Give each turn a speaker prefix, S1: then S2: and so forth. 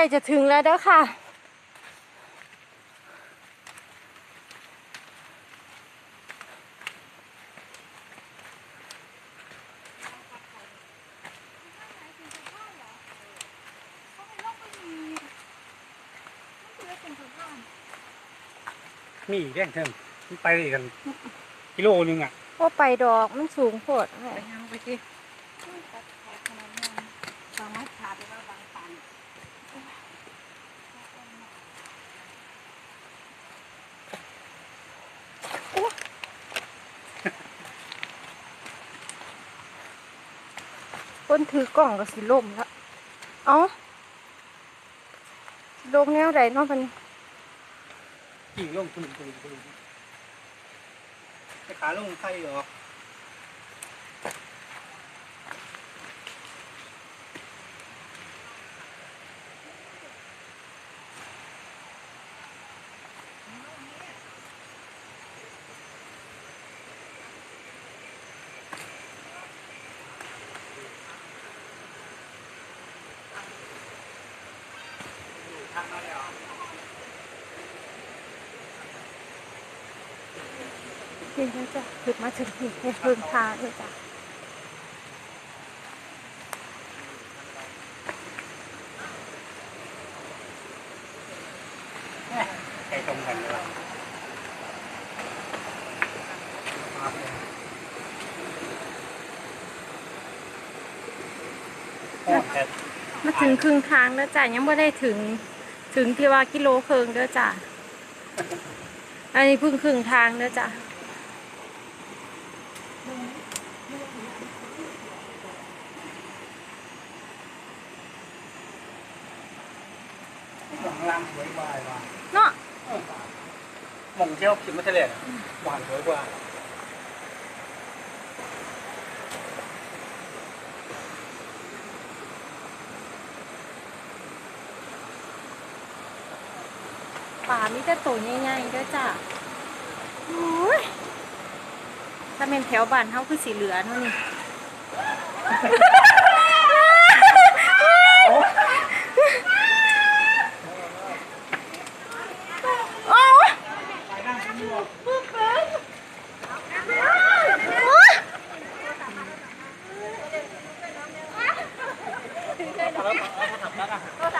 S1: ล้จะถึงแล้วเด้อค่ะ
S2: มีอีกแย่งเทิมมันไปกันกิโลนึงอะ
S1: ว่าไปดอกมันสูงโพด
S3: ไปยังไปที่ฟังมัดขาดไปว่าบางปัน
S1: คนถือกล่องก็สิล่มแล้วเอ้าลงแนวใดเนาะมัน
S2: กิ่งลงทุนทุนทุนไปขาลงไข่หรอ
S1: นี่นะจ๊ะถึงมาถึงที่ในเพิ่งทางเลยจ้ะ
S2: ไข่ตรงกันเลยว่ะโอ้แต่
S1: มาถึงครึ่งทางแล้วจ้ะยังไม่ได้ถึง ถึงที่ว่ากิโลเคิงเด้อจ้ะ อันนี้เพิ่งครึ่งทางเด้อจ้ะ
S2: หลังล่างสวยกว่าว่ะ
S1: เนาะ
S2: หมองเที่ยวคิดไม่ใช่เลยหวานสวยกว่า
S1: ป่ามีแต่ตัวใหญ่ๆด้วยจ้ะถ้าเป็นแถวบ้านเฮาคือสีเหลือเท่านี้เราทำได้